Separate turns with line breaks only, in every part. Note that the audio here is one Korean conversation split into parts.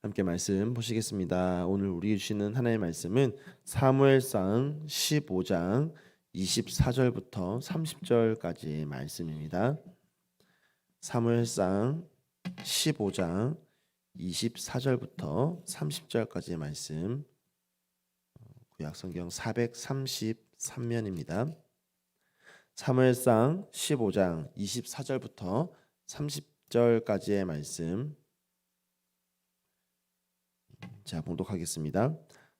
함께 말씀 보시겠습니다. 오늘 우리 주시는 하나님의 말씀은 사무엘상 15장 24절부터 30절까지의 말씀입니다. 사무엘상 15장 24절부터 30절까지의 말씀 구약 성경 433면입니다. 사무엘상 15장 24절부터 30절까지의 말씀 자, 봉독하겠습니다.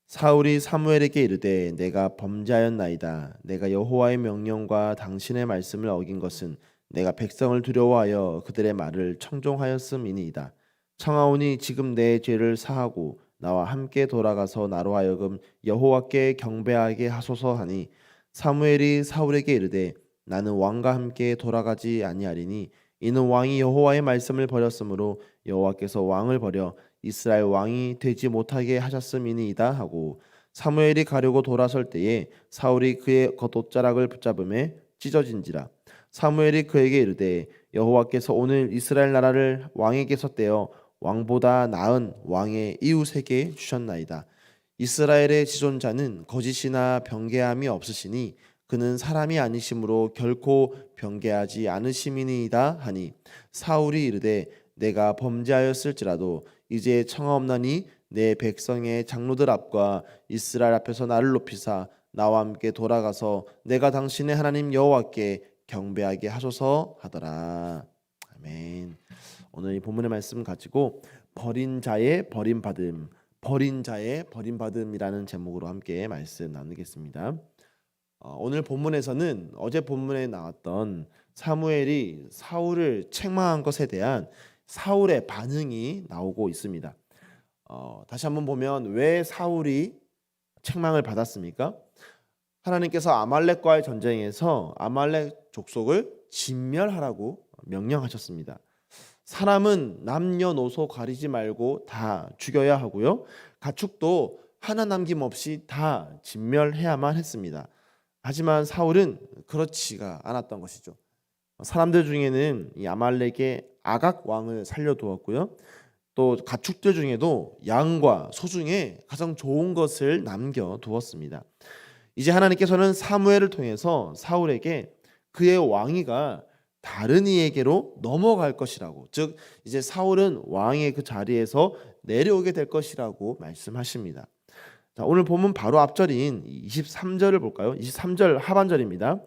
사울이 사무엘에게 이르되 내가 범죄하였나이다. 내가 여호와의 명령과 당신의 말씀을 어긴 것은 내가 백성을 두려워하여 그들의 말을 청종하였음이니이다. 청하오니 지금 내 죄를 사하고 나와 함께 돌아가서 나로 하여금 여호와께 경배하게 하소서 하니 사무엘이 사울에게 이르되 나는 왕과 함께 돌아가지 아니하리니 이는 왕이 여호와의 말씀을 버렸으므로 여호와께서 왕을 버려 이스라엘 왕이 되지 못하게 하셨음이니이다 하고 사무엘이 가려고 돌아설 때에 사울이 그의 겉옷자락을 붙잡음에 찢어진지라. 사무엘이 그에게 이르되 여호와께서 오늘 이스라엘 나라를 왕에게서 떼어 왕보다 나은 왕의 이웃에게 주셨나이다. 이스라엘의 지존자는 거짓이나 변개함이 없으시니 그는 사람이 아니심으로 결코 변개하지 않으심이니이다 하니 사울이 이르되 내가 범죄하였을지라도 이제 청하옵나니 내 백성의 장로들 앞과 이스라엘 앞에서 나를 높이사 나와 함께 돌아가서 내가 당신의 하나님 여호와께 경배하게 하소서 하더라. 아멘. 오늘 이 본문의 말씀 가지고 버린 자의 버림 받음, 버린 자의 버림 받음이라는 제목으로 함께 말씀 나누겠습니다. 어, 오늘 본문에서는 어제 본문에 나왔던 사무엘이 사울을 책망한 것에 대한 사울의 반응이 나오고 있습니다. 어, 다시 한번 보면 왜 사울이 책망을 받았습니까? 하나님께서 아말렉과의 전쟁에서 아말렉 족속을 진멸하라고 명령하셨습니다. 사람은 남녀노소 가리지 말고 다 죽여야 하고요. 가축도 하나 남김없이 다 진멸해야만 했습니다. 하지만 사울은 그렇지가 않았던 것이죠. 사람들 중에는 이 아말렉의 아각 왕을 살려두었고요. 또 가축들 중에도 양과 소 중에 가장 좋은 것을 남겨두었습니다. 이제 하나님께서는 사무엘을 통해서 사울에게 그의 왕위가 다른 이에게로 넘어갈 것이라고 즉 이제 사울은 왕의 그 자리에서 내려오게 될 것이라고 말씀하십니다. 자, 오늘 보면 바로 앞절인 23절을 볼까요? 23절 하반절입니다.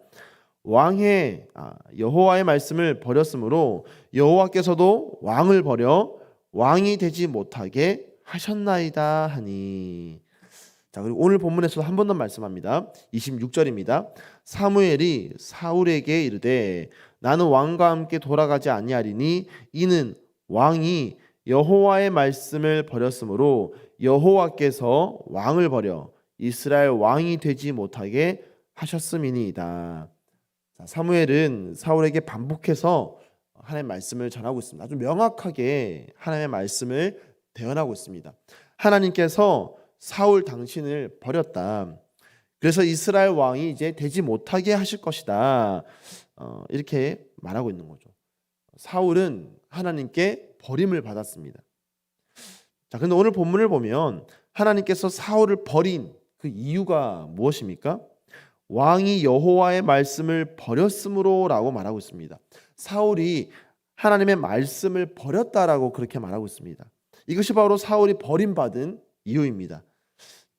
왕의 아, 여호와의 말씀을 버렸으므로 여호와께서도 왕을 버려 왕이 되지 못하게 하셨나이다 하니 자 그리고 오늘 본문에서도 한 번 더 말씀합니다. 26절입니다. 사무엘이 사울에게 이르되 나는 왕과 함께 돌아가지 아니하리니 이는 왕이 여호와의 말씀을 버렸으므로 여호와께서 왕을 버려 이스라엘 왕이 되지 못하게 하셨음이니이다. 자, 사무엘은 사울에게 반복해서 하나님의 말씀을 전하고 있습니다. 아주 명확하게 하나님의 말씀을 대언하고 있습니다. 하나님께서 사울 당신을 버렸다. 그래서 이스라엘 왕이 이제 되지 못하게 하실 것이다. 어, 이렇게 말하고 있는 거죠. 사울은 하나님께 버림을 받았습니다. 자, 근데 오늘 본문을 보면 하나님께서 사울을 버린 그 이유가 무엇입니까? 왕이 여호와의 말씀을 버렸으므로라고 말하고 있습니다. 사울이 하나님의 말씀을 버렸다라고 그렇게 말하고 있습니다. 이것이 바로 사울이 버림받은 이유입니다.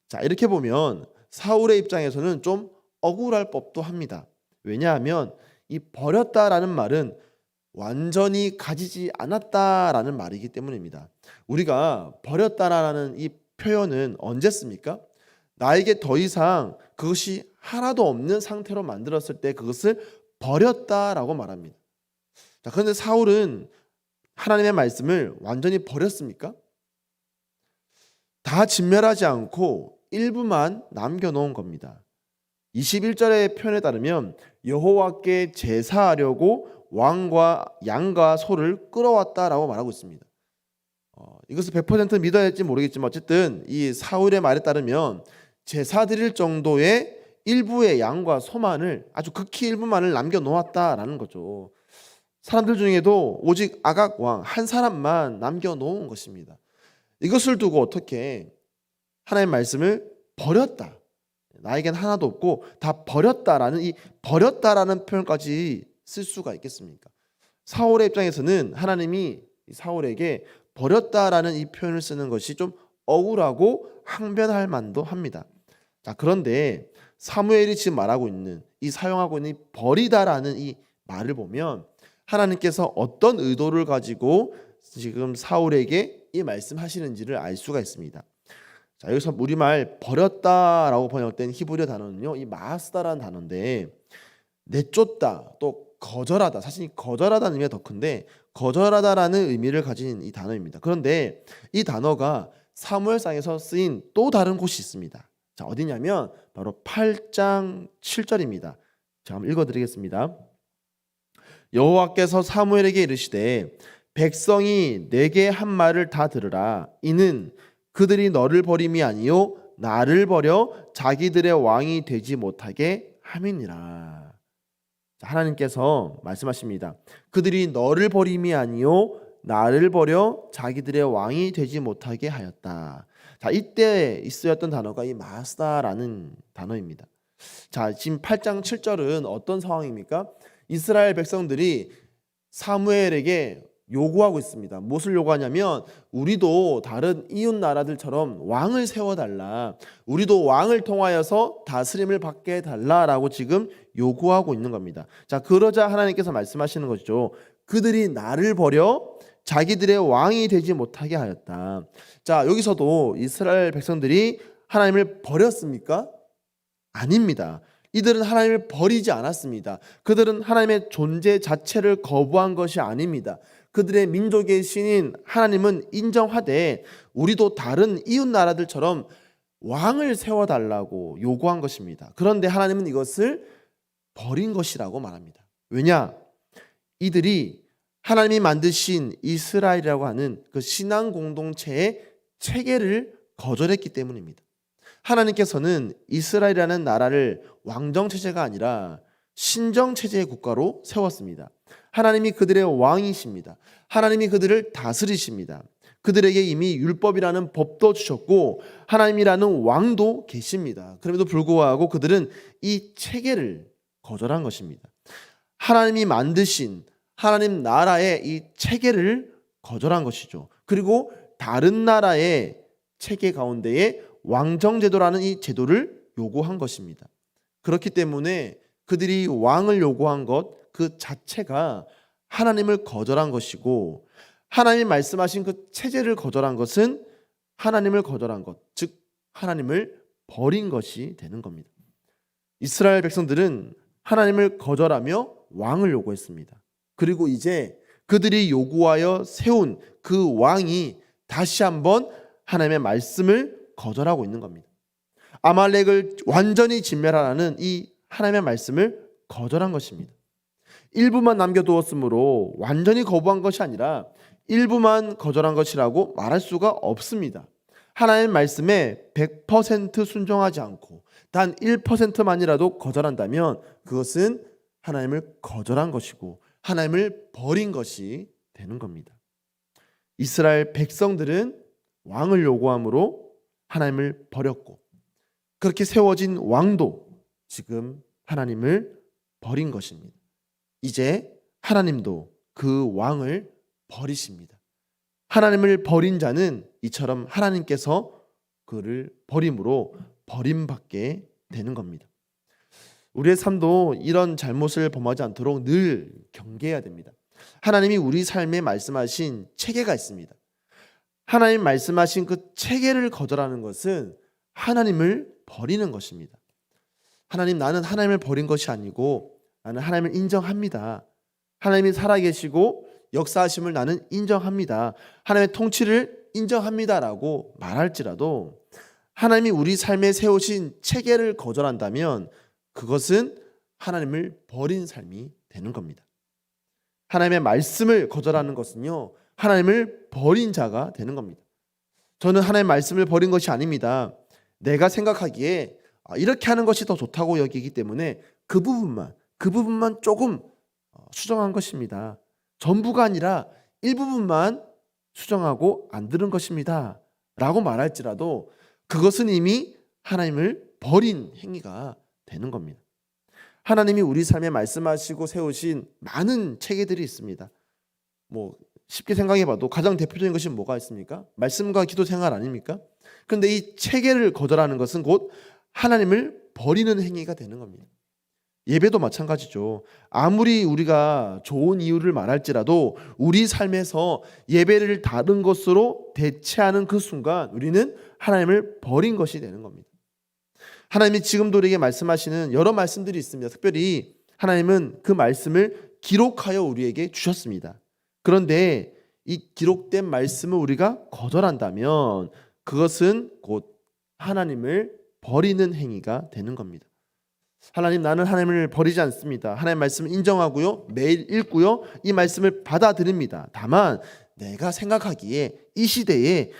자, 이렇게 보면 사울의 입장에서는 좀 억울할 법도 합니다. 왜냐하면 이 버렸다라는 말은 완전히 가지지 않았다라는 말이기 때문입니다. 우리가 버렸다라는 이 표현은 언제 씁니까? 나에게 더 이상 그것이 하나도 없는 상태로 만들었을 때 그것을 버렸다라고 말합니다. 자, 그런데 사울은 하나님의 말씀을 완전히 버렸습니까? 다 진멸하지 않고 일부만 남겨놓은 겁니다. 21절의 표현에 따르면 여호와께 제사하려고 왕과 양과 소를 끌어왔다라고 말하고 있습니다. 어, 이것을 100% 믿어야 할지 모르겠지만 어쨌든 이 사울의 말에 따르면 제사 드릴 정도의 일부의 양과 소만을 아주 극히 일부만을 남겨 놓았다라는 거죠. 사람들 중에도 오직 아각 왕 한 사람만 남겨 놓은 것입니다. 이것을 두고 어떻게 하나님의 말씀을 버렸다. 나에겐 하나도 없고 다 버렸다라는 이 버렸다라는 표현까지 쓸 수가 있겠습니까? 사울의 입장에서는 하나님이 사울에게 버렸다라는 이 표현을 쓰는 것이 좀 억울하고 항변할 만도 합니다. 자, 그런데 사무엘이 지금 말하고 있는 이 사용하고 있는 이 버리다라는 이 말을 보면 하나님께서 어떤 의도를 가지고 지금 사울에게 이 말씀하시는지를 알 수가 있습니다. 자, 여기서 우리말 버렸다라고 번역된 히브리어 단어는요. 이 마스다라는 단어인데 내쫓다 또 거절하다 사실 이 거절하다는 의미가 더 큰데 거절하다라는 의미를 가진 이 단어입니다. 그런데 이 단어가 사무엘상에서 쓰인 또 다른 곳이 있습니다. 자, 어디냐면 바로 8장 7절입니다. 자, 한번 읽어 드리겠습니다. 여호와께서 사무엘에게 이르시되 백성이 내게 한 말을 다 들으라 이는 그들이 너를 버림이 아니요 나를 버려 자기들의 왕이 되지 못하게 함이니라. 자, 하나님께서 말씀하십니다. 그들이 너를 버림이 아니요 나를 버려 자기들의 왕이 되지 못하게 하였다. 자, 이때 쓰였던 단어가 이 마스다라는 단어입니다. 자, 지금 8장 7절은 어떤 상황입니까? 이스라엘 백성들이 사무엘에게 요구하고 있습니다. 무엇을 요구하냐면 우리도 다른 이웃 나라들처럼 왕을 세워 달라. 우리도 왕을 통하여서 다스림을 받게 해 달라라고 지금 요구하고 있는 겁니다. 자, 그러자 하나님께서 말씀하시는 것이죠. 그들이 나를 버려 자기들의 왕이 되지 못하게 하였다. 자, 여기서도 이스라엘 백성들이 하나님을 버렸습니까? 아닙니다. 이들은 하나님을 버리지 않았습니다. 그들은 하나님의 존재 자체를 거부한 것이 아닙니다. 그들의 민족의 신인 하나님은 인정하되 우리도 다른 이웃 나라들처럼 왕을 세워달라고 요구한 것입니다. 그런데 하나님은 이것을 버린 것이라고 말합니다. 왜냐? 이들이 하나님이 만드신 이스라엘이라고 하는 그 신앙 공동체의 체계를 거절했기 때문입니다. 하나님께서는 이스라엘이라는 나라를 왕정 체제가 아니라 신정 체제의 국가로 세웠습니다. 하나님이 그들의 왕이십니다. 하나님이 그들을 다스리십니다. 그들에게 이미 율법이라는 법도 주셨고 하나님이라는 왕도 계십니다. 그럼에도 불구하고 그들은 이 체계를 거절한 것입니다. 하나님이 만드신 하나님 나라의 이 체계를 거절한 것이죠. 그리고 다른 나라의 체계 가운데에 왕정제도라는 이 제도를 요구한 것입니다. 그렇기 때문에 그들이 왕을 요구한 것 그 자체가 하나님을 거절한 것이고 하나님 말씀하신 그 체제를 거절한 것은 하나님을 거절한 것, 즉 하나님을 버린 것이 되는 겁니다. 이스라엘 백성들은 하나님을 거절하며 왕을 요구했습니다. 그리고 이제 그들이 요구하여 세운 그 왕이 다시 한번 하나님의 말씀을 거절하고 있는 겁니다. 아말렉을 완전히 진멸하라는 이 하나님의 말씀을 거절한 것입니다. 일부만 남겨두었으므로 완전히 거부한 것이 아니라 일부만 거절한 것이라고 말할 수가 없습니다. 하나님 말씀에 100% 순종하지 않고 단 1%만이라도 거절한다면 그것은 하나님을 거절한 것이고 하나님을 버린 것이 되는 겁니다. 이스라엘 백성들은 왕을 요구함으로 하나님을 버렸고 그렇게 세워진 왕도 지금 하나님을 버린 것입니다. 이제 하나님도 그 왕을 버리십니다. 하나님을 버린 자는 이처럼 하나님께서 그를 버림으로 버림받게 되는 겁니다. 우리의 삶도 이런 잘못을 범하지 않도록 늘 경계해야 됩니다. 하나님이 우리 삶에 말씀하신 체계가 있습니다. 하나님 말씀하신 그 체계를 거절하는 것은 하나님을 버리는 것입니다. 하나님 나는 하나님을 버린 것이 아니고 나는 하나님을 인정합니다. 하나님이 살아계시고 역사하심을 나는 인정합니다. 하나님의 통치를 인정합니다라고 말할지라도 하나님이 우리 삶에 세우신 체계를 거절한다면 그것은 하나님을 버린 삶이 되는 겁니다. 하나님의 말씀을 거절하는 것은요, 하나님을 버린 자가 되는 겁니다. 저는 하나님의 말씀을 버린 것이 아닙니다. 내가 생각하기에 아, 이렇게 하는 것이 더 좋다고 여기기 때문에 그 부분만, 그 부분만 조금 어, 수정한 것입니다. 전부가 아니라 일부분만 수정하고 안 들은 것입니다. 라고 말할지라도 그것은 이미 하나님을 버린 행위가 되는 겁니다. 하나님이 우리 삶에 말씀하시고 세우신 많은 체계들이 있습니다. 뭐 쉽게 생각해 봐도 가장 대표적인 것이 뭐가 있습니까? 말씀과 기도 생활 아닙니까? 그런데 이 체계를 거절하는 것은 곧 하나님을 버리는 행위가 되는 겁니다. 예배도 마찬가지죠. 아무리 우리가 좋은 이유를 말할지라도 우리 삶에서 예배를 다른 것으로 대체하는 그 순간 우리는 하나님을 버린 것이 되는 겁니다. 하나님이 지금도 우리에게 말씀하시는 여러 말씀들이 있습니다. 특별히 하나님은 그 말씀을 기록하여 우리에게 주셨습니다. 그런데 이 기록된 말씀을 우리가 거절한다면 그것은 곧 하나님을 버리는 행위가 되는 겁니다. 하나님 나는 하나님을 버리지 않습니다. 하나님 말씀을 인정하고요. 매일 읽고요. 이 말씀을 받아들입니다. 다만 내가 생각하기에 이 시대에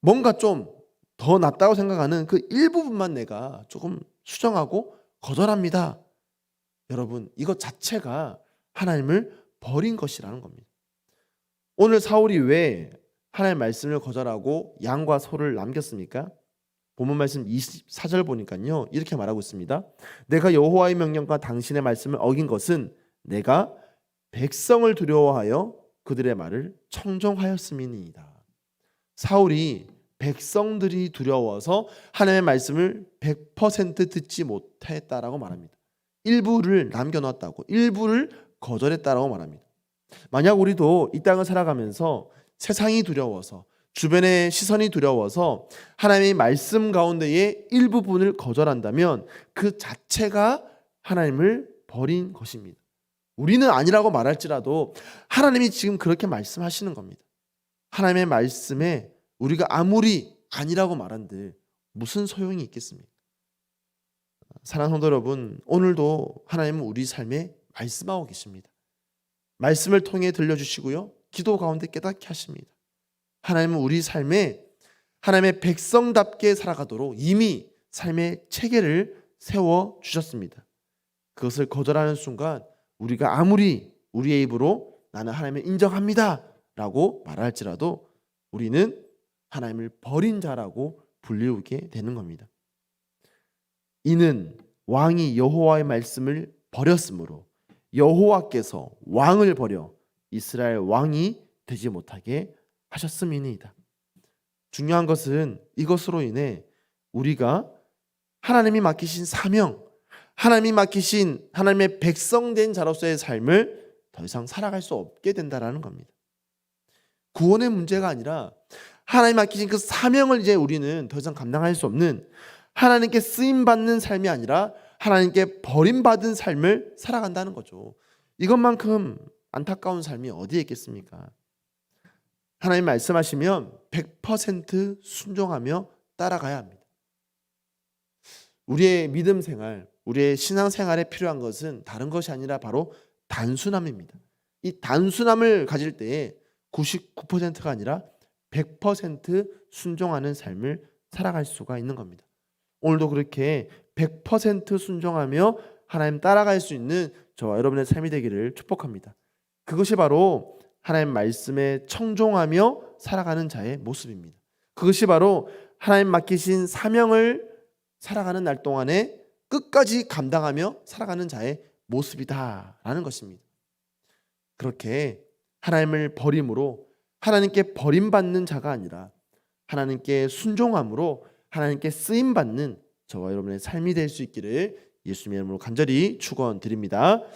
뭔가 좀 더 낫다고 생각하는 그 일부분만 내가 조금 수정하고 거절합니다. 여러분, 이것 자체가 하나님을 버린 것이라는 겁니다. 오늘 사울이 왜 하나님의 말씀을 거절하고 양과 소를 남겼습니까? 본문 말씀 24절 보니까요. 이렇게 말하고 있습니다. 내가 여호와의 명령과 당신의 말씀을 어긴 것은 내가 백성을 두려워하여 그들의 말을 청종하였음이니이다. 사울이 백성들이 두려워서 하나님의 말씀을 100% 듣지 못했다라고 말합니다. 일부를 남겨놨다고, 일부를 거절했다라고 말합니다. 만약 우리도 이 땅을 살아가면서 세상이 두려워서 주변의 시선이 두려워서 하나님의 말씀 가운데의 일부분을 거절한다면 그 자체가 하나님을 버린 것입니다. 우리는 아니라고 말할지라도 하나님이 지금 그렇게 말씀하시는 겁니다. 하나님의 말씀에 우리가 아무리 아니라고 말한들 무슨 소용이 있겠습니까? 사랑하는 성도 여러분, 오늘도 하나님은 우리 삶에 말씀하고 계십니다. 말씀을 통해 들려주시고요. 기도 가운데 깨닫게 하십니다. 하나님은 우리 삶에 하나님의 백성답게 살아가도록 이미 삶의 체계를 세워 주셨습니다. 그것을 거절하는 순간 우리가 아무리 우리의 입으로 나는 하나님을 인정합니다. 라고 말할지라도 우리는 하나님을 버린 자라고 불리우게 되는 겁니다. 이는 왕이 여호와의 말씀을 버렸으므로 여호와께서 왕을 버려 이스라엘 왕이 되지 못하게 하셨음이니이다. 중요한 것은 이것으로 인해 우리가 하나님이 맡기신 사명, 하나님이 맡기신 하나님의 백성된 자로서의 삶을 더 이상 살아갈 수 없게 된다라는 겁니다. 구원의 문제가 아니라 하나님 맡기신 그 사명을 이제 우리는 더 이상 감당할 수 없는 하나님께 쓰임 받는 삶이 아니라 하나님께 버림받은 삶을 살아간다는 거죠. 이것만큼 안타까운 삶이 어디에 있겠습니까? 하나님 말씀하시면 100% 순종하며 따라가야 합니다. 우리의 믿음 생활, 우리의 신앙 생활에 필요한 것은 다른 것이 아니라 바로 단순함입니다. 이 단순함을 가질 때에 99%가 아니라 100% 순종하는 삶을 살아갈 수가 있는 겁니다. 오늘도 그렇게 100% 순종하며 하나님 따라갈 수 있는 저와 여러분의 삶이 되기를 축복합니다. 그것이 바로 하나님 말씀에 청종하며 살아가는 자의 모습입니다. 그것이 바로 하나님 맡기신 사명을 살아가는 날 동안에 끝까지 감당하며 살아가는 자의 모습이다라는 것입니다. 그렇게 하나님을 버림으로 하나님께 버림받는 자가 아니라 하나님께 순종함으로 하나님께 쓰임 받는 저와 여러분의 삶이 될 수 있기를 예수님의 이름으로 간절히 축원드립니다.